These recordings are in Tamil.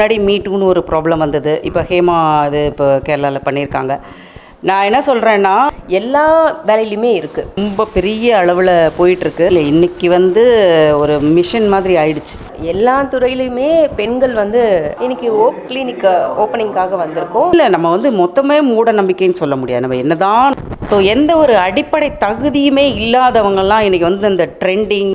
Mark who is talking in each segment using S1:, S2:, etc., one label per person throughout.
S1: முன்னாடி மீட்டுன்னு ஒரு ப்ராப்ளம் வந்தது. இப்போ ஹேமா இது இப்போ கேரளாவில் பண்ணியிருக்காங்க நான் என்ன சொல்கிறேன்னா
S2: எல்லா வேலையிலுமே இருக்குது
S1: ரொம்ப பெரிய அளவில் போயிட்டுருக்கு. இல்லை இன்னைக்கு வந்து ஒரு மிஷன் மாதிரி ஆயிடுச்சு.
S2: எல்லா துறையிலையுமே பெண்கள் வந்து இன்னைக்கு ஓப் கிளினிக் ஓப்பனிங்காக வந்திருக்கோம்.
S1: இல்லை நம்ம வந்து மொத்தமே மூட நம்பிக்கைன்னு சொல்ல முடியாது. நம்ம என்னதான் ஸோ எந்த ஒரு அடிப்படை தகுதியுமே இல்லாதவங்கெல்லாம் இன்னைக்கு வந்து இந்த ட்ரெண்டிங்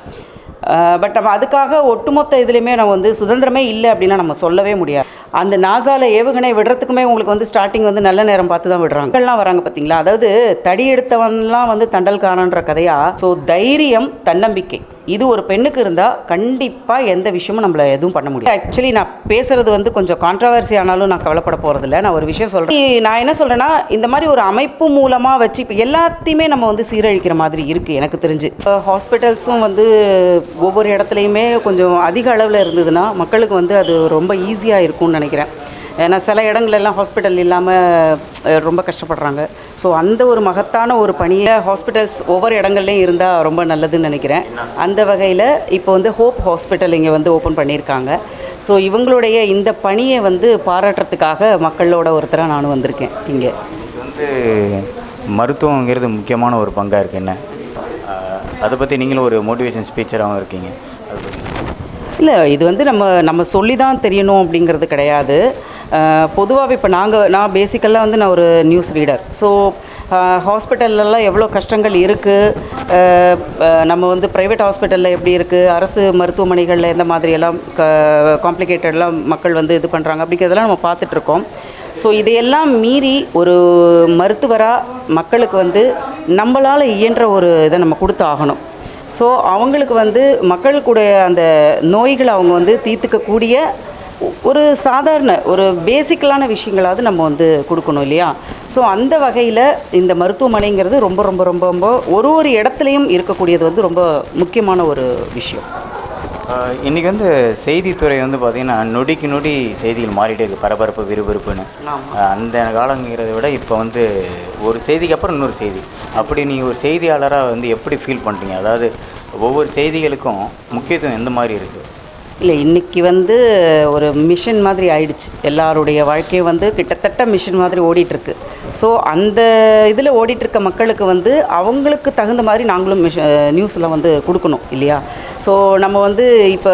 S1: பட் நம்ம அதுக்காக ஒட்டுமொத்த இதுலேயுமே நம்ம வந்து சுதந்திரமே இல்லை அப்படின்னா நம்ம சொல்லவே முடியாது. அந்த நாசால ஏவுகணை விடுறதுக்குமே உங்களுக்கு வந்து ஸ்டார்டிங் வந்து நல்ல நேரம் பார்த்து தான் விடுறாங்க. மக்கள்லாம் வராங்க பார்த்தீங்களா? அதாவது தடி எடுத்தவன்லாம் வந்து தண்டல்காரன்ற கதையா? ஸோ தைரியம் தன்னம்பிக்கை. இது ஒரு பெண்ணுக்கு இருந்தால் கண்டிப்பாக எந்த விஷயமும் நம்மளை எதுவும் பண்ண முடியும் ஆக்சுவலி நான் பேசுறது வந்து கொஞ்சம் கான்ட்ரவர்சி ஆனாலும் நான் கவலைப்பட போகிறதில்ல நான் ஒரு விஷயம் சொல்கிறேன் நான் என்ன சொல்கிறேன்னா இந்த மாதிரி ஒரு அமைப்பு மூலமாக வச்சு இப்போ எல்லாத்தையுமே நம்ம வந்து சீரழிக்கிற மாதிரி இருக்குது எனக்கு தெரிஞ்சு. ஹாஸ்பிட்டல்ஸும் வந்து ஒவ்வொரு இடத்துலையுமே கொஞ்சம் அதிக அளவில் இருந்ததுன்னா மக்களுக்கு வந்து அது ரொம்ப ஈஸியாக இருக்கும்னு நினைக்கிறேன். ஏன்னா சில இடங்கள்லாம் ஹாஸ்பிட்டல் இல்லாமல் ரொம்ப கஷ்டப்படுறாங்க. ஸோ அந்த ஒரு மகத்தான ஒரு பணியை ஹாஸ்பிட்டல்ஸ் ஒவ்வொரு இடங்கள்லையும் இருந்தால் ரொம்ப நல்லதுன்னு நினைக்கிறேன். அந்த வகையில் இப்போ வந்து ஹோப் ஹாஸ்பிட்டல் இங்கே வந்து ஓப்பன் பண்ணியிருக்காங்க. ஸோ இவங்களுடைய இந்த பணியை வந்து பாராட்டுறதுக்காக மக்களோட ஒருத்தராக நானும் வந்திருக்கேன் இங்கே.
S3: வந்து மருத்துவங்கிறது முக்கியமான ஒரு பங்காக இருக்குது என்ன? அதை பற்றி நீங்களும் ஒரு மோட்டிவேஷன் ஸ்பீச்சராகவும் இருக்கீங்க. அதை பற்றி
S1: இல்லை இது வந்து நம்ம நம்ம சொல்லி தான் தெரியணும் அப்படிங்கிறது கிடையாது. பொதுவாகவே இப்போ நாங்கள் நான் பேசிக்கலாக வந்து நான் ஒரு நியூஸ் ரீடர் ஸோ ஹாஸ்பிட்டல்லலாம் எவ்வளோ கஷ்டங்கள் இருக்குது நம்ம வந்து ப்ரைவேட் ஹாஸ்பிட்டலில் எப்படி இருக்குது அரசு மருத்துவமனைகளில் எந்த மாதிரியெல்லாம் க காம்ப்ளிகேட்டடெலாம் மக்கள் வந்து இது பண்ணுறாங்க அப்படிங்கிறதெல்லாம் நம்ம பார்த்துட்ருக்கோம் ஸோ இதையெல்லாம் மீறி ஒரு மருத்துவராக மக்களுக்கு வந்து நம்மளால் இயன்ற ஒரு இதை நம்ம கொடுத்து ஆகணும் ஸோ அவங்களுக்கு வந்து மக்களுக்குடைய அந்த நோய்களை அவங்க வந்து தீர்த்துக்கக்கூடிய ஒரு சாதாரண ஒரு பேசிக்கலான விஷயங்களாவது நம்ம வந்து கொடுக்கணும் இல்லையா? ஸோ அந்த வகையில் இந்த மருத்துவமனைங்கிறது ரொம்ப ரொம்ப ரொம்ப ரொம்ப ஒரு ஒரு இடத்துலையும் இருக்கக்கூடியது வந்து ரொம்ப முக்கியமான ஒரு விஷயம்.
S3: ஆஹ் இன்னைக்கு வந்து செய்தித்துறை வந்து பார்த்திங்கன்னா நொடிக்கு நொடி செய்திகள் மாறிட்டே இருக்குது பரபரப்பு விறுவிறுப்புன்னு. அந்த காலங்கிறத விட இப்போ வந்து ஒரு செய்திக்கு அப்புறம் இன்னொரு செய்தி. அப்படி நீங்கள் ஒரு செய்தியாளராக வந்து எப்படி ஃபீல் பண்ணுறீங்க அதாவது ஒவ்வொரு செய்திகளுக்கும் முக்கியத்துவம் எந்த மாதிரி இருக்குது
S1: இல்லை இன்றைக்கி வந்து ஒரு மிஷின் மாதிரி ஆயிடுச்சு. எல்லாருடைய வாழ்க்கையும் வந்து கிட்டத்தட்ட மிஷின் மாதிரி ஓடிட்டுருக்கு. ஸோ அந்த இதில் ஓடிட்டுருக்க மக்களுக்கு வந்து அவங்களுக்கு தகுந்த மாதிரி நாங்களும் மிஷ நியூஸில் வந்து கொடுக்கணும் இல்லையா? ஸோ நம்ம வந்து இப்போ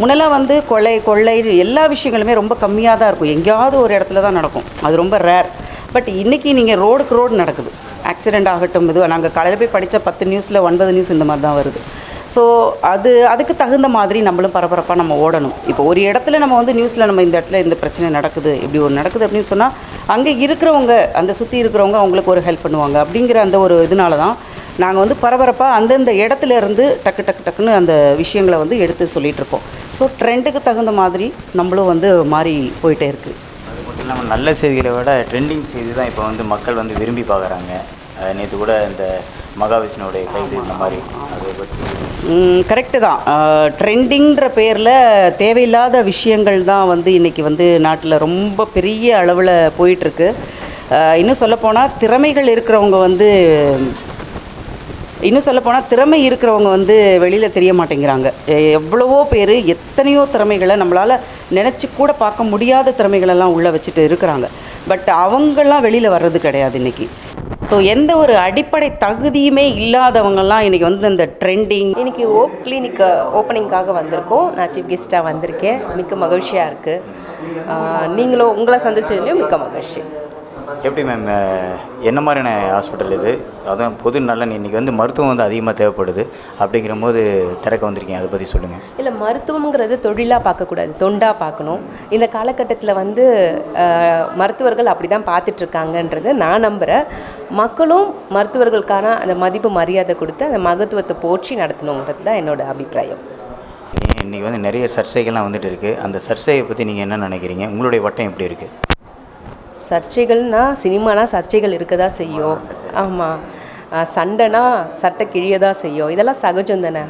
S1: முன்னெல்லாம் வந்து கொலை கொள்ளை எல்லா விஷயங்களுமே ரொம்ப கம்மியாக தான் இருக்கும். எங்கேயாவது ஒரு இடத்துல தான் நடக்கும். அது ரொம்ப ரேர் பட் இன்றைக்கி நீங்கள் ரோடுக்கு ரோடு நடக்குது. ஆக்சிடெண்ட் ஆகட்டும் இது நாங்கள் காலையில் போய் படித்த பத்து நியூஸில் ஒன்பது நியூஸ் இந்த மாதிரி தான் வருது. ஸோ அது அதுக்கு தகுந்த மாதிரி நம்மளும் பரபரப்பாக நம்ம ஓடணும். இப்போ ஒரு இடத்துல நம்ம வந்து நியூஸில் நம்ம இந்த இடத்துல இந்த பிரச்சனை நடக்குது இப்படி ஒரு நடக்குது அப்படின்னு சொன்னால் அங்கே இருக்கிறவங்க அந்த சுற்றி இருக்கிறவங்க அவங்களுக்கு ஒரு ஹெல்ப் பண்ணுவாங்க. அப்படிங்கிற அந்த ஒரு இதனால தான் நாங்கள் வந்து பரபரப்பாக அந்தந்த இடத்துல இருந்து டக்கு டக்கு டக்குன்னு அந்த விஷயங்களை வந்து எடுத்து சொல்லிகிட்டு இருக்கோம். ஸோ ட்ரெண்டுக்கு தகுந்த மாதிரி நம்மளும் வந்து மாறி போயிட்டே இருக்குது
S3: அது மட்டும் இல்லாமல் நல்ல செய்திகளை விட ட்ரெண்டிங் செய்தி தான் இப்போ வந்து மக்கள் வந்து விரும்பி பார்க்குறாங்க. நேற்று கூட இந்த மகாவிஷ்ணுவோடைய கைது இந்த மாதிரி அதை பற்றி.
S1: கரெக்டு தான். ட்ரெண்டிங்கிற பேரில் தேவையில்லாத விஷயங்கள் தான் வந்து இன்றைக்கி வந்து நாட்டில் ரொம்ப பெரிய அளவில் போயிட்டுருக்கு. இன்னும் சொல்லப்போனால் திறமைகள் இருக்கிறவங்க வந்து இன்னும் சொல்லப்போனால் திறமை இருக்கிறவங்க வந்து வெளியில் தெரிய மாட்டேங்கிறாங்க. எவ்வளவோ பேர் எத்தனையோ திறமைகளை நம்மளால் நினச்சி கூட பார்க்க முடியாத திறமைகளெல்லாம் உள்ளே வச்சுட்டு இருக்கிறாங்க. பட் அவங்கெல்லாம் வெளியில் வர்றது கிடையாது இன்றைக்கி ஸோ எந்த ஒரு அடிப்படை தகுதியுமே இல்லாதவங்கலாம் இன்றைக்கி வந்து இந்த ட்ரெண்டிங்
S2: இன்னைக்கு ஓப் கிளினிக் ஓப்பனிங்காக வந்திருக்கோம். நான் சீஃப் கெஸ்ட்டாக வந்திருக்கேன். மிக்க மகிழ்ச்சியாக இருக்குது நீங்களும் உங்களை சந்திச்சதுலேயும் மிக்க மகிழ்ச்சி.
S3: எப்படி மேம் என்ன மாதிரியான ஹாஸ்பிட்டல் இது? அதான் பொது நலன் இன்றைக்கி வந்து மருத்துவம் வந்து அதிகமாக தேவைப்படுது. அப்படிங்கிற போது திறக்க வந்திருக்கீங்க. அதை பற்றி சொல்லுங்கள்
S2: இல்லை மருத்துவம்ங்கிறது தொழிலாக பார்க்கக்கூடாது. தொண்டாக பார்க்கணும். இந்த காலகட்டத்தில் வந்து மருத்துவர்கள் அப்படி தான் பார்த்துட்ருக்காங்கன்றதை நான் நம்புகிறேன் மக்களும் மருத்துவர்களுக்கான அந்த மதிப்பு மரியாதை கொடுத்து அந்த மகத்துவத்தை போற்றி நடத்தணுங்கிறது தான் என்னோட அபிப்பிராயம்.
S3: இன்றைக்கி வந்து நிறைய சர்ச்சைகள்லாம் வந்துட்டு இருக்குது அந்த சர்ச்சையை பற்றி நீங்கள் என்ன நினைக்கிறீங்க? உங்களுடைய வட்டம் எப்படி இருக்குது
S2: சர்ச்சைகள்னா சினிமானா சர்ச்சைகள் இருக்க தான் செய்யும். ஆமாம் சண்டைனா சட்டை கிழிய தான் செய்யும். இதெல்லாம் சகஜம் தானே.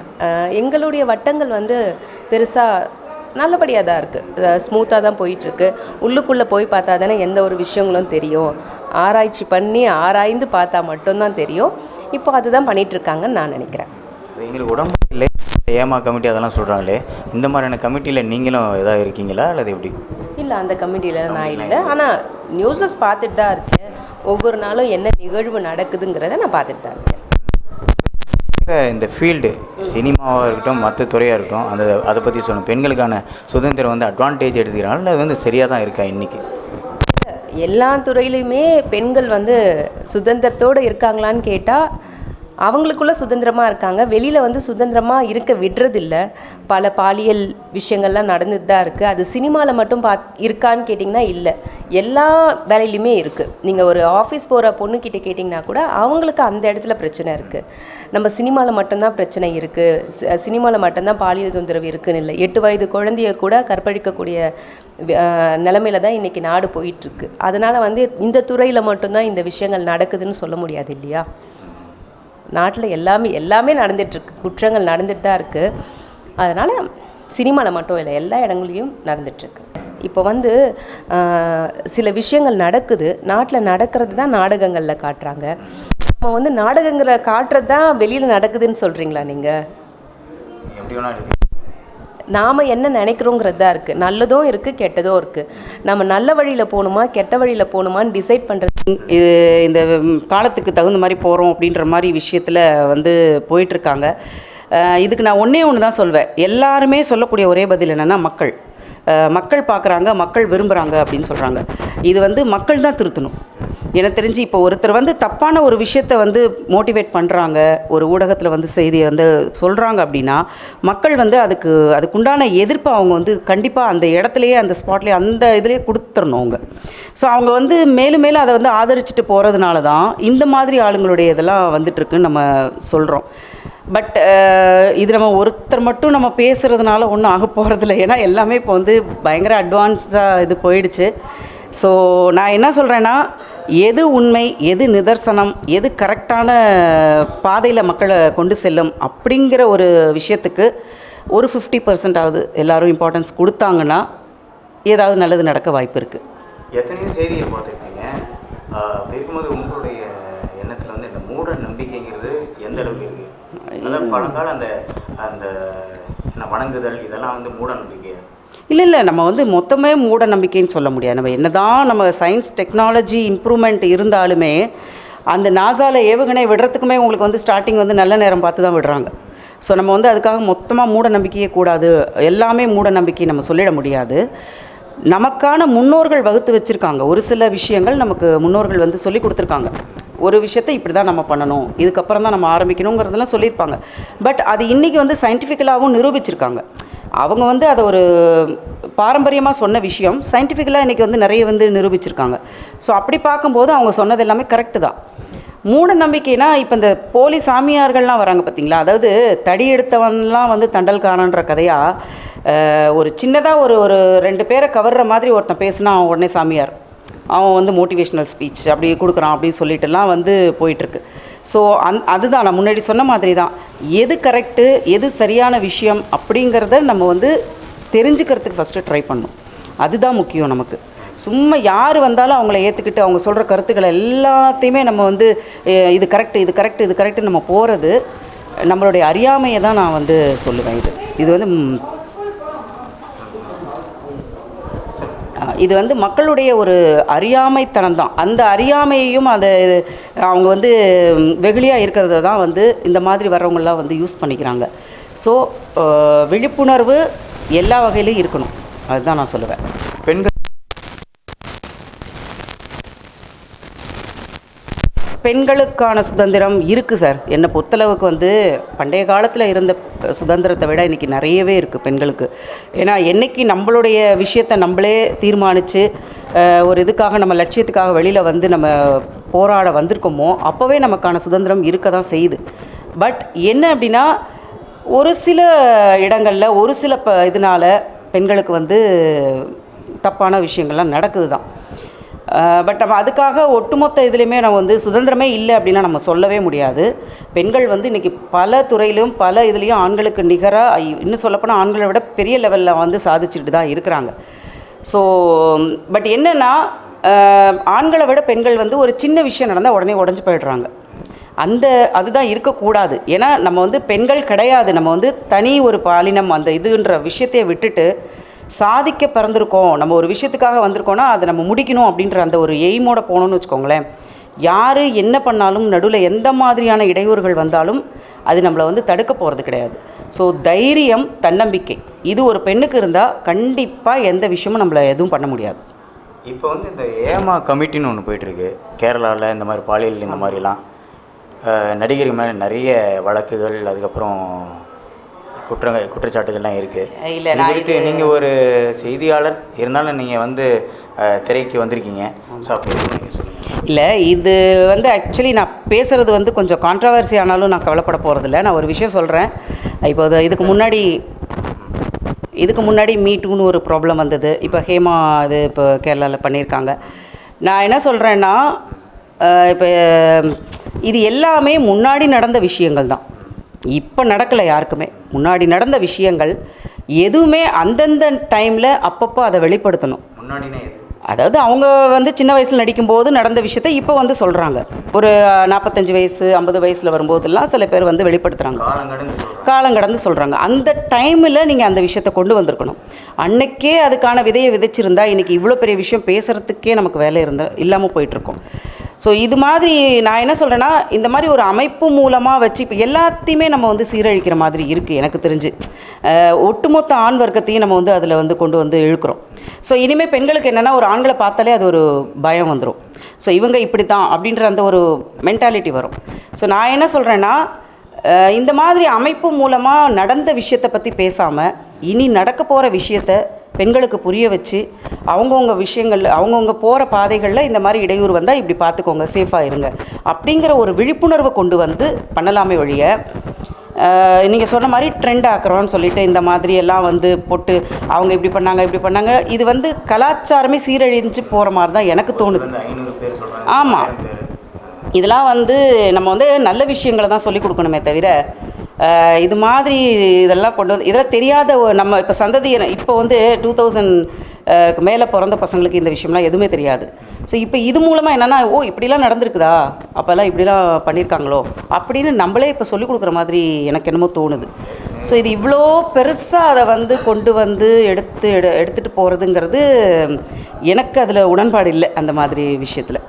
S2: எங்களுடைய வட்டங்கள் வந்து பெருசாக நல்லபடியாக தான் இருக்குது ஸ்மூத்தாக தான் போயிட்டுருக்கு. உள்ளுக்குள்ளே போய் பார்த்தா தானே எந்த ஒரு விஷயங்களும் தெரியும். ஆராய்ச்சி பண்ணி ஆராய்ந்து பார்த்தா மட்டும்தான் தெரியும். இப்போ அதுதான் பண்ணிகிட்ருக்காங்கன்னு நான் நினைக்கிறேன்.
S3: எங்களுக்கு உடம்பு இல்லை ஏமா கமிட்டி அதெல்லாம் சொல்கிறாங்களே இந்த மாதிரியான கமிட்டியில் நீங்களும் எதாவது இருக்கீங்களா? அல்லது எப்படி?
S2: இல்லை அந்த கமிட்டியில் நான் இல்லை. ஆனால் நியூஸஸ் பார்த்துட்டு தான் இருக்கேன். ஒவ்வொரு நாளும் என்ன நிகழ்வு நடக்குதுங்கிறத நான் பார்த்துட்டு தான் இருக்கேன்
S3: இந்த ஃபீல்டு சினிமாவாக இருக்கட்டும் மற்ற துறையாக இருக்கட்டும் அந்த அதை பற்றி சொல்லணும். பெண்களுக்கான சுதந்திரம் வந்து அட்வான்டேஜ் எடுத்துக்கிறாங்க அது வந்து சரியாக தான் இருக்கா இன்றைக்கி
S2: எல்லா துறையிலையுமே பெண்கள் வந்து சுதந்திரத்தோடு இருக்காங்களான்னு கேட்டால் அவங்களுக்குள்ள சுதந்திரமாக இருக்காங்க. வெளியில் வந்து சுதந்திரமாக இருக்க விடுறதில்ல. பல பாலியல் விஷயங்கள்லாம் நடந்துட்டு தான் இருக்குது அது சினிமாவில் மட்டும் பாத் இருக்கான்னு கேட்டிங்கன்னா இல்லை. எல்லா வேலையிலையுமே இருக்குது நீங்கள் ஒரு ஆஃபீஸ் போகிற பொண்ணுக்கிட்ட கேட்டிங்கன்னா கூட அவங்களுக்கு அந்த இடத்துல பிரச்சனை இருக்குது நம்ம சினிமாவில் மட்டும்தான் பிரச்சனை இருக்குது சினிமாவில் மட்டும்தான் பாலியல் தொந்தரவு இருக்குன்னு இல்லை. எட்டு வயது குழந்தைய கூட கற்பழிக்கக்கூடிய நிலமையில தான் இன்றைக்கி நாடு போயிட்டுருக்கு அதனால் வந்து இந்த துறையில் மட்டும்தான் இந்த விஷயங்கள் நடக்குதுன்னு சொல்ல முடியாது இல்லையா? நாட்டில் எல்லாமே எல்லாமே நடந்துட்டுருக்கு. குற்றங்கள் நடந்துட்டு தான் இருக்குது அதனால் சினிமாவில் மட்டும் இல்லை எல்லா இடங்களையும் நடந்துட்டுருக்கு. இப்போ வந்து சில விஷயங்கள் நடக்குது. நாட்டில் நடக்கிறது தான் நாடகங்களில் காட்டுறாங்க. நம்ம வந்து நாடகங்களை காட்டுறது தான் வெளியில் நடக்குதுன்னு சொல்கிறீங்களா நீங்கள் நாம் என்ன நினைக்கிறோங்கிறது தான் இருக்குது நல்லதும் இருக்குது கெட்டதும் இருக்குது நம்ம நல்ல வழியில் போகணுமா கெட்ட வழியில் போகணுமான்னு டிசைட் பண்ணுறது
S1: இது இந்த காலத்துக்கு தகுந்த மாதிரி போகிறோம் அப்படின்ற மாதிரி விஷயத்தில் வந்து போயிட்டுருக்காங்க. இதுக்கு நான் ஒன்றே ஒன்று தான் சொல்வேன். எல்லாருமே சொல்லக்கூடிய ஒரே பதில் என்னென்னா மக்கள். மக்கள் பார்க்குறாங்க மக்கள் விரும்புகிறாங்க அப்படின்னு சொல்கிறாங்க இது வந்து மக்கள் தான் திருத்தணும். எனக்கு தெரிஞ்சு இப்போ ஒருத்தர் வந்து தப்பான ஒரு விஷயத்தை வந்து மோட்டிவேட் பண்ணுறாங்க ஒரு ஊடகத்தில் வந்து செய்தியை வந்து சொல்கிறாங்க அப்படின்னா மக்கள் வந்து அதுக்கு அதுக்குண்டான எதிர்ப்பை அவங்க வந்து கண்டிப்பாக அந்த இடத்துலையே அந்த ஸ்பாட்லேயே அந்த இதுலேயே கொடுத்துடணும் அவங்க. ஸோ அவங்க வந்து மேலும் மேலும் அதை வந்து ஆதரிச்சுட்டு போகிறதுனால தான் இந்த மாதிரி ஆளுங்களுடைய இதெல்லாம் வந்துட்டுருக்குன்னு நம்ம சொல்கிறோம் பட் இது நம்ம ஒருத்தர் மட்டும் நம்ம பேசுகிறதுனால ஒன்றும் ஆக போகிறதில்ல ஏன்னா எல்லாமே இப்போ வந்து பயங்கர அட்வான்ஸ்டாக இது போயிடுச்சு. ஸோ நான் என்ன சொல்கிறேன்னா எது உண்மை எது நிதர்சனம் எது கரெக்டான பாதையில் மக்களை கொண்டு செல்லும் அப்படிங்கிற ஒரு விஷயத்துக்கு ஒரு ஃபிஃப்டி பர்சன்டாவது எல்லாரும் இம்பார்ட்டன்ஸ் கொடுத்தாங்கன்னா ஏதாவது நல்லது நடக்க வாய்ப்பு இருக்குது
S3: எத்தனையோ செய்தியை அப்படி இருக்கும்போது உங்களுடைய எண்ணத்தில் வந்து இந்த மூட நம்பிக்கைங்கிறது எந்த அளவுக்கு இருக்குது அதாவது பழங்கால அந்த அந்த என்ன வணங்குதல் இதெல்லாம் வந்து மூட நம்பிக்கை
S1: இல்லை இல்லை நம்ம வந்து மொத்தமே மூட நம்பிக்கைன்னு சொல்ல முடியாது. நம்ம என்னதான் நம்ம சயின்ஸ் டெக்னாலஜி இம்ப்ரூவ்மெண்ட் இருந்தாலுமே அந்த நாசால ஏவுகணை விடுறதுக்குமே உங்களுக்கு வந்து ஸ்டார்டிங் வந்து நல்ல நேரம் பார்த்து தான் விடுறாங்க. ஸோ நம்ம வந்து அதுக்காக மொத்தமாக மூட நம்பிக்கையே கூடாது. எல்லாமே மூட நம்பிக்கை நம்ம சொல்லிட முடியாது. நமக்கான முன்னோர்கள் வகுத்து வச்சுருக்காங்க. ஒரு சில விஷயங்கள் நமக்கு முன்னோர்கள் வந்து சொல்லி கொடுத்துருக்காங்க. ஒரு விஷயத்தை இப்படி தான் நம்ம பண்ணணும். இதுக்கப்புறம் தான் நம்ம ஆரம்பிக்கணுங்கிறதெல்லாம் சொல்லியிருப்பாங்க. பட் அது இன்றைக்கி வந்து சயின்டிஃபிக்கலாகவும் நிரூபிச்சிருக்காங்க. அவங்க வந்து அதை ஒரு பாரம்பரியமாக சொன்ன விஷயம். சயின்டிஃபிக்கலாக இன்றைக்கி வந்து நிறைய வந்து நிரூபிச்சிருக்காங்க. ஸோ அப்படி பார்க்கும்போது அவங்க சொன்னது எல்லாமே கரெக்டு தான். மூட நம்பிக்கைனா இப்போ இந்த போலி சாமியார்கள்லாம் வராங்க பார்த்தீங்களா அதாவது தடி எடுத்தவன்லாம் வந்து தண்டல்காரன்ற கதையாக ஒரு சின்னதாக ஒரு ஒரு ரெண்டு பேரை கவர்ற மாதிரி ஒருத்தன் பேசுனா அவன் உடனே சாமியார். அவன் வந்து மோட்டிவேஷ்னல் ஸ்பீச் அப்படி கொடுக்குறான் அப்படின்னு சொல்லிட்டுலாம் வந்து போயிட்டுருக்கு ஸோ அந் அதுதான் நான் முன்னாடி சொன்ன மாதிரி தான் எது கரெக்டு எது சரியான விஷயம் அப்படிங்கிறத நம்ம வந்து தெரிஞ்சுக்கிறதுக்கு ஃபஸ்ட்டு ட்ரை பண்ணும். அதுதான் முக்கியம் நமக்கு. சும்மா யார் வந்தாலும் அவங்கள ஏற்றுக்கிட்டு அவங்க சொல்கிற கருத்துக்களை எல்லாத்தையுமே நம்ம வந்து இது கரெக்டு இது கரெக்ட் இது கரெக்டு நம்ம போகிறது நம்மளுடைய அறியாமையை தான் நான் வந்து சொல்லுவேன் இது. இது வந்து இது வந்து மக்களுடைய ஒரு அறியாமைத்தனம் தான். அந்த அறியாமையையும் அதை அவங்க வந்து வெகுளியாக இருக்கிறத தான் வந்து இந்த மாதிரி வர்றவங்களாம் வந்து யூஸ் பண்ணிக்கிறாங்க. ஸோ விழிப்புணர்வு எல்லா வகையிலையும் இருக்கணும். அதுதான் நான் சொல்லுவேன்
S3: பெண்கள்
S1: பெண்களுக்கான சுதந்திரம் இருக்குது சார். என்னை பொறுத்தளவுக்கு வந்து பண்டைய காலத்தில் இருந்த சுதந்திரத்தை விட இன்றைக்கி நிறையவே இருக்குது பெண்களுக்கு. ஏன்னா என்னைக்கு நம்மளுடைய விஷயத்தை நம்மளே தீர்மானித்து ஒரு இதுக்காக நம்ம லட்சியத்துக்காக வெளியில் வந்து நம்ம போராட வந்திருக்கோமோ அப்போவே நமக்கான சுதந்திரம் இருக்க தான் செய்யுது. பட் என்ன அப்படின்னா ஒரு சில இடங்களில் ஒரு சில ப இதனால் பெண்களுக்கு வந்து தப்பான விஷயங்கள்லாம் நடக்குது தான் பட் நம்ம அதுக்காக ஒட்டுமொத்த இதுலேயுமே நம்ம வந்து சுதந்திரமே இல்லை அப்படின்னா நம்ம சொல்லவே முடியாது. பெண்கள் வந்து இன்றைக்கி பல துறையிலும் பல இதுலேயும் ஆண்களுக்கு நிகராக இன்னும் சொல்லப்போனால் ஆண்களை விட பெரிய லெவலில் வந்து சாதிச்சுட்டு தான் இருக்கிறாங்க. ஸோ பட் என்னென்னா ஆண்களை விட பெண்கள் வந்து ஒரு சின்ன விஷயம் நடந்தால் உடனே உடஞ்சி போயிடுறாங்க. அந்த அதுதான் இருக்கக்கூடாது. ஏன்னா நம்ம வந்து பெண்கள் கிடையாது. நம்ம வந்து தனி ஒரு பாலினம் அந்த இதுன்ற விஷயத்தையே விட்டுட்டு சாதிக்க பிறந்திருக்கோம் நம்ம ஒரு விஷயத்துக்காக வந்திருக்கோம்னா அதை நம்ம முடிக்கணும் அப்படின்ற அந்த ஒரு எய்மோட போகணும்னு வச்சுக்கோங்களேன். யார் என்ன பண்ணாலும் நடுவில் எந்த மாதிரியான இடையூறுகள் வந்தாலும் அது நம்மளை வந்து தடுக்க போகிறது கிடையாது. ஸோ தைரியம் தன்னம்பிக்கை இது ஒரு பெண்ணுக்கு இருந்தால் கண்டிப்பாக எந்த விஷயமும் நம்மளை எதுவும் பண்ண முடியாது.
S3: இப்போ வந்து இந்த ஏமா கமிட்டின்னு ஒன்று போயிட்டுருக்கு. கேரளாவில் இந்த மாதிரி பாலியல் இந்த மாதிரிலாம். நடிகர் மேலே நிறைய வழக்குகள் அதுக்கப்புறம் குற்ற குற்றச்சாட்டுகள்லாம் இருக்குது
S1: இல்ல,
S3: இது குறித்து நீங்கள் ஒரு செய்தியாளர் இருந்தாலும் நீங்கள் வந்து திரைக்கு வந்திருக்கீங்க. ஸோ அப்படி நீங்கள் சொல்லுங்கள்
S1: இல்லை இது வந்து ஆக்சுவலி நான் பேசுகிறது வந்து கொஞ்சம் கான்ட்ரவர்சி ஆனாலும் நான் கவலைப்பட போகிறதில்ல நான் ஒரு விஷயம் சொல்கிறேன் இப்போ இதுக்கு முன்னாடி இதுக்கு முன்னாடி மீட்டுன்னு ஒரு ப்ராப்ளம் வந்தது. இப்போ ஹேமா இது இப்போ கேரளாவில் பண்ணியிருக்காங்க. நான் என்ன சொல்கிறேன்னா இப்போ இது எல்லாமே முன்னாடி நடந்த விஷயங்கள் தான். இப்போ நடக்கலை யாருக்குமே. முன்னாடி நடந்த விஷயங்கள் எதுவுமே அந்தந்த டைமில் அப்பப்போ அதை வெளிப்படுத்தணும்.
S3: முன்னாடினே
S1: அதாவது அவங்க வந்து சின்ன வயசில் நடிக்கும்போது நடந்த விஷயத்த இப்போ வந்து சொல்கிறாங்க ஒரு நாற்பத்தஞ்சு வயசு ஐம்பது வயசில் வரும்போதெல்லாம் சில பேர் வந்து வெளிப்படுத்துகிறாங்க
S3: காலம் கடந்து சொல்கிறோம்
S1: காலம் கடந்து சொல்கிறாங்க அந்த டைமில் நீங்கள் அந்த விஷயத்தை கொண்டு வந்திருக்கணும். அன்னைக்கே அதுக்கான விதையை விதைச்சிருந்தா இன்றைக்கி இவ்வளோ பெரிய விஷயம் பேசுகிறதுக்கே நமக்கு வேலை இருந்த இல்லாமல் போயிட்டுருக்கோம் ஸோ இது மாதிரி நான் என்ன சொல்கிறேன்னா இந்த மாதிரி ஒரு அமைப்பு மூலமாக வச்சு இப்போ எல்லாத்தையுமே நம்ம வந்து சீரழிக்கிற மாதிரி இருக்குது எனக்கு தெரிஞ்சு. ஒட்டுமொத்த ஆண் வர்க்கத்தையும் நம்ம வந்து அதில் வந்து கொண்டு வந்து இழுக்கிறோம். ஸோ இனிமேல் பெண்களுக்கு என்னென்னா ஒரு ஆண்களை பார்த்தாலே அது ஒரு பயம் வந்துடும் ஸோ இவங்க இப்படி தான் அப்படின்ற அந்த ஒரு மென்டாலிட்டி வரும். ஸோ நான் என்ன சொல்கிறேன்னா இந்த மாதிரி அமைப்பு மூலமாக நடந்த விஷயத்தை பற்றி பேசாமல் இனி நடக்க போகிற விஷயத்த பெண்களுக்கு புரிய வச்சு அவங்கவுங்க விஷயங்கள் அவங்கவுங்க போகிற பாதைகளில் இந்த மாதிரி இடையூறு வந்தால் இப்படி பார்த்துக்கோங்க சேஃபாக இருங்க. அப்படிங்கிற ஒரு விழிப்புணர்வை கொண்டு வந்து பண்ணலாமே ஒழிய நீங்கள் சொன்ன மாதிரி ட்ரெண்ட் ஆக்குறோன்னு சொல்லிட்டு இந்த மாதிரி எல்லாம் வந்து போட்டு அவங்க இப்படி பண்ணாங்க இப்படி பண்ணாங்க இது வந்து கலாச்சாரமே சீரழிஞ்சு போகிற மாதிரி தான் எனக்கு தோணுது.
S3: வந்து ஐநூறு பேர் சொல்கிறாங்க
S1: ஆமா.
S3: பேர்.
S1: இதெல்லாம் வந்து நம்ம வந்து நல்ல விஷயங்களை தான் சொல்லி கொடுக்கணுமே தவிர இது மாதிரி இதெல்லாம் கொண்டு வந்து இதெல்லாம் தெரியாத நம்ம இப்போ சந்ததி இப்போ வந்து டூ தௌசண்ட் மேலே பிறந்த பசங்களுக்கு இந்த விஷயம்லாம் எதுவுமே தெரியாது. ஸோ இப்போ இது மூலமாக என்னென்னா ஓ இப்படிலாம் நடந்திருக்குதா? அப்போல்லாம் இப்படிலாம் பண்ணியிருக்காங்களோ அப்படின்னு நம்மளே இப்போ சொல்லிக் கொடுக்குற மாதிரி எனக்கு என்னமோ தோணுது. ஸோ இது இவ்வளோ பெருசாக அதை வந்து கொண்டு வந்து எடுத்து எடு எடுத்துகிட்டு போகிறதுங்கிறது எனக்கு அதில் உடன்பாடு இல்லை அந்த மாதிரி விஷயத்தில்.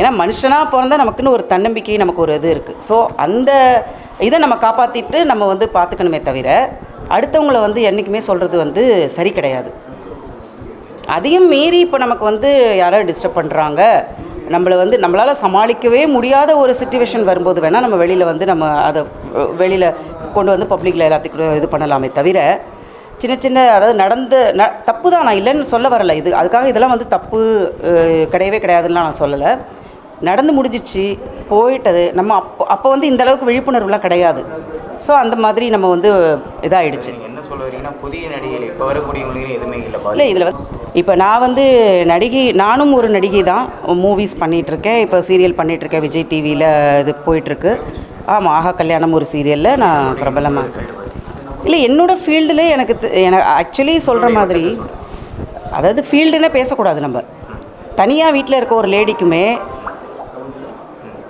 S1: ஏன்னா மனுஷனாக பிறந்தா நமக்குன்னு ஒரு தன்னம்பிக்கை நமக்கு ஒரு இது இருக்குது ஸோ அந்த இதை நம்ம காப்பாற்றிட்டு நம்ம வந்து பார்த்துக்கணுமே தவிர அடுத்தவங்கள வந்து என்றைக்குமே சொல்கிறது வந்து சரி கிடையாது. அதையும் மீறி இப்போ நமக்கு வந்து யாரோ டிஸ்டர்ப் பண்ணுறாங்க நம்மளை வந்து நம்மளால் சமாளிக்கவே முடியாத ஒரு சுச்சுவேஷன் வரும்போது வேணால் நம்ம வெளியில் வந்து நம்ம அதை வெளியில் கொண்டு வந்து பப்ளிக்கில் எல்லாத்துக்கும் இது பண்ணலாமே தவிர சின்ன சின்ன அதாவது நடந்த ந தப்பு தான் நான் இல்லைன்னு சொல்ல வரல. இது அதுக்காக இதெல்லாம் வந்து தப்பு கிடையவே கிடையாதுன்னுலாம் நான் சொல்லலை. நடந்து முடிஞ்சிச்சு போயிட்டது. நம்ம அப்போ அப்போ வந்து இந்த அளவுக்கு விழிப்புணர்வுலாம் கிடையாது. ஸோ அந்த மாதிரி நம்ம வந்து இதாகிடுச்சு
S3: என்ன சொல்ல வரீங்கன்னா புதிய நடிகைகள் இப்போ வரக்கூடியவங்களுக்கு எதுவுமே இல்லை
S1: இல்லை இதில் வந்து இப்போ நான் வந்து நடிகை நானும் ஒரு நடிகை தான். மூவிஸ் பண்ணிகிட்ருக்கேன் இப்போ சீரியல் பண்ணிகிட்ருக்கேன் விஜய் டிவியில் இது போயிட்டுருக்கு. ஆமாம் ஆஹா கல்யாணம் ஒரு சீரியலில் நான் பிரபலமாக இல்லை என்னோட ஃபீல்டில் எனக்கு எனக்கு ஆக்சுவலி சொல்கிற மாதிரி அதாவது ஃபீல்டுன்னே பேசக்கூடாது நம்ம. தனியாக வீட்டில் இருக்க ஒரு லேடிக்குமே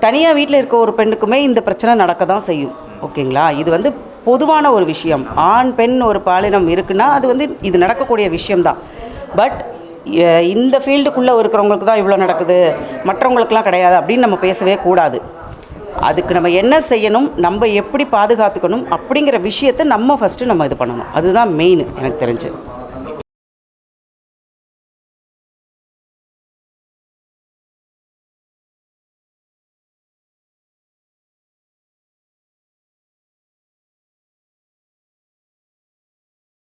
S1: தனியாக வீட்டில் இருக்க ஒரு பெண்ணுக்குமே இந்த பிரச்சனை நடக்க தான் செய்யும். ஓகேங்களா? இது வந்து பொதுவான ஒரு விஷயம். ஆண் பெண் ஒரு பாலினம் இருக்குன்னா அது வந்து இது நடக்கக்கூடிய விஷயம்தான். பட் இந்த ஃபீல்டுக்குள்ளே இருக்கிறவங்களுக்கு தான் இவ்வளோ நடக்குது. மற்றவங்களுக்குலாம் கிடையாது அப்படின்னு நம்ம பேசவே கூடாது. அதுக்கு நம்ம என்ன செய்யணும்? நம்ம எப்படி பாதுகாத்துக்கணும்? அப்படிங்கிற விஷயத்தை நம்ம ஃபஸ்ட்டு நம்ம இது பண்ணணும். அதுதான் மெயின் எனக்கு தெரிஞ்சு.